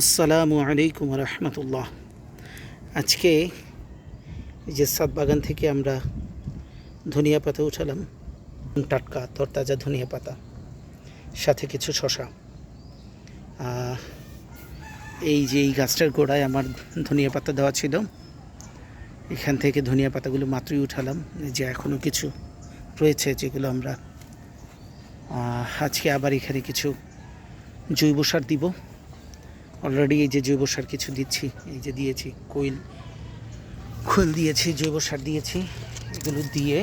আসসালামু আলাইকুম রহমতুল্লাহ। আজকে যে সাত বাগান থেকে আমরা ধনিয়া পাতা উঠালাম, টাটকা, তরতাজা ধনিয়া পাতা, সাথে কিছু শশা এই যে এই গাছটার গোড়ায় আমার ধনিয়া পাতা দেওয়া ছিল, এখান থেকে ধনিয়া পাতাগুলো মাত্রই উঠালাম। যে এখনও কিছু রয়েছে যেগুলো আমরা আজকে আবার এখানে কিছু জৈব সার দিব। অলরেডি এই যে জৈব সার কিছু দিচ্ছি, এই যে দিয়েছি, কোয়েল, খোল দিয়েছি, জৈব সার দিয়েছি, এগুলো দিয়ে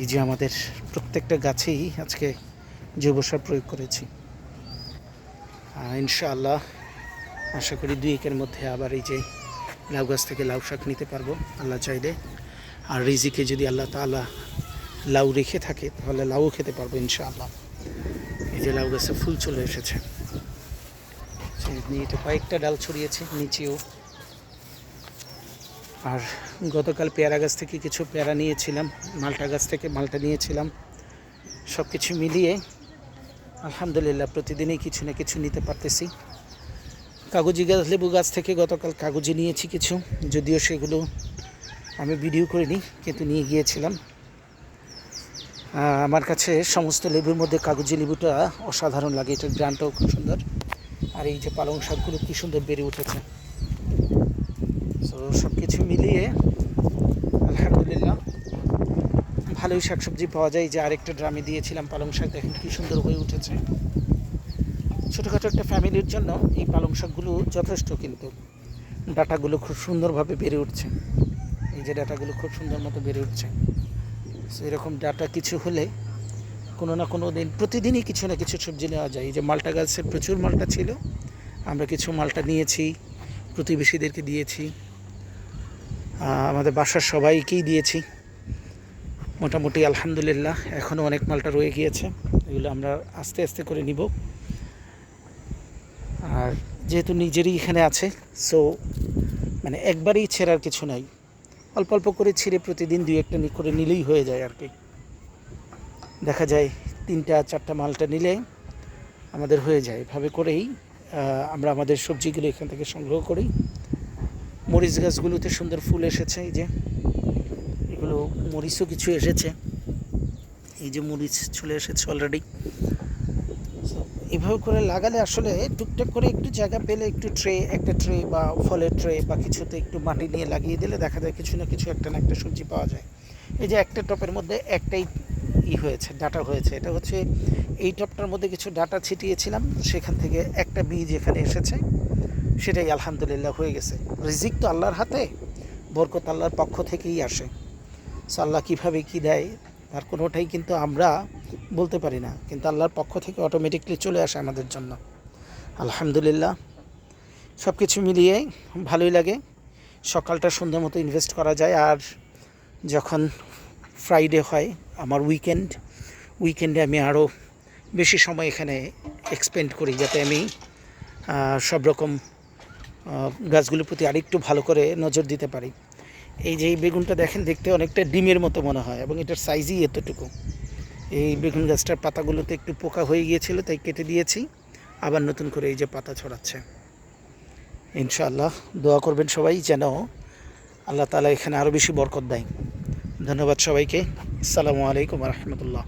এই যে আমাদের প্রত্যেকটা গাছেই আজকে জৈব সার প্রয়োগ করেছি। ইনশাআল্লাহ, আশা করি দুই একের মধ্যে আবার এই যে লাউ গাছ থেকে লাউ শাক নিতে পারব, আল্লাহ চাইলে। আর রিজিকে যদি আল্লাহ তাআলা লাউ রেখে থাকে, তাহলে লাউও খেতে পারব ইনশাআল্লাহ। এই যে লাউ গাছে ফুল চলে এসেছে। নিচে কয়েকটা ডাল ছড়িয়েছে নিচেও। আর গতকাল পেয়ারা গাছ থেকে কিছু পেয়ারা নিয়েছিলাম, মালটা গাছ থেকে মালটা নিয়েছিলাম। সব কিছু মিলিয়ে আলহামদুলিল্লাহ প্রতিদিনই কিছু না কিছু নিতে পারতেছি। কাগজি গাছ, লেবু গাছ থেকে গতকাল কাগজি নিয়েছি কিছু, যদিও সেগুলো আমি ভিডিও করিনি, কিন্তু নিয়ে গিয়েছিলাম। আমার কাছে সমস্ত লেবুর মধ্যে কাগজি লেবুটা অসাধারণ লাগে, এটার গ্রানটাও খুব সুন্দর। আর এই যে পালং শাকগুলো কি সুন্দর বেড়ে উঠেছে। তো সব কিছু মিলিয়ে আলহামদুলিল্লাহ, ভালোই শাকসবজি পাওয়া যায়। যে আরেকটা ড্রামে দিয়েছিলাম পালং শাক, দেখেন কি সুন্দর হয়ে উঠেছে। ছোটোখাটো একটা ফ্যামিলির জন্য এই পালং শাকগুলো যথেষ্ট কিন্তু। ডাটাগুলো খুব সুন্দরভাবে বেড়ে উঠছে। এই যে ডাটাগুলো খুব সুন্দর মতো বেড়ে উঠছে। এরকম ডাটা কিছু হলে কোনো না কোনো দিন, প্রতিদিনই কিছু না কিছু সবজি নেওয়া যায়। যে মালটা গাছের প্রচুর মালটা ছিল, আমরা কিছু মালটা নিয়েছি, প্রতিবেশীদেরকে দিয়েছি আমাদের বাসার সবাইকেই দিয়েছি। মোটামুটি আলহামদুলিল্লাহ এখনও অনেক মালটা রয়ে গিয়েছে, এগুলো আমরা আস্তে আস্তে করে নিব। আর যেহেতু নিজেরই এখানে আছে সো মানে একবারেই ছেঁড়ার কিছু নাই। অল্প অল্প করে ছিঁড়ে প্রতিদিন দুই একটা করে নিলেই হয়ে যায় আর কি। দেখা যায় তিনটা, চারটা মালটা নিলে আমাদের হয়ে যায়। এভাবে করেই আমরা আমাদের সবজিগুলো এখান থেকে সংগ্রহ করি। মরিচ গাছগুলোতে সুন্দর ফুল এসেছে, এই যে। এগুলো মরিচও কিছু এসেছে। এই যে মরিচ চলে এসেছে অলরেডি এভাবে করে লাগালে আসলে টুকটাক করে একটু জায়গা পেলে একটু ট্রে, একটা ট্রে বা ফলের ট্রে বা কিছুতে একটু মাটি নিয়ে লাগিয়ে দিলে দেখা যায় কিছু না কিছু একটা না একটা সবজি পাওয়া যায়। এই যে একটা টপের মধ্যে একটাই ই হয়েছে ডাটা হয়েছে। এটা হচ্ছে এই টপটার মধ্যে কিছু ডাটা ছিটিয়েছিলাম, সেখান থেকে একটা বীজ এখানে এসেছে, সেটাই আলহামদুলিল্লাহ হয়ে গেছে। রিজিক তো আল্লাহর হাতে, বরকত আল্লাহর পক্ষ থেকেই আসে। সো আল্লাহ কীভাবে কী দেয়, তার কোনোটাই কিন্তু আমরা বলতে পারি না, কিন্তু আল্লাহর পক্ষ থেকে অটোমেটিকলি চলে আসে আমাদের জন্য। আলহামদুলিল্লাহ। সব কিছু মিলিয়ে ভালোই লাগে, সকালটা সুন্দর মতো ইনভেস্ট করা যায়, আর যখন ফ্রাইডে হয়, আমার উইকেন্ড উইকেন্ডে আমি আরও বেশি সময় এখানে এক্সপেন্ড করি যাতে আমি সব রকম গাছগুলোর প্রতি আরেকটু ভালো করে নজর দিতে পারি। এই যে এই বেগুনটা দেখেন, দেখতে অনেকটা ডিমের মতো মনে হয় এবং এটার সাইজই এতটুকু। এই বেগুন গাছটার পাতাগুলোতে একটু পোকা হয়ে গিয়েছিল, তাই কেটে দিয়েছি। আবার নতুন করে এই যে পাতা ছড়াচ্ছে। ইনশাআল্লাহ দোয়া করবেন সবাই যেন আল্লাহ তালা এখানে আরও বেশি বরকত দেয়। ধন্যবাদ সবাইকে। আসসালামু আলাইকুম রহমতুল্লাহ।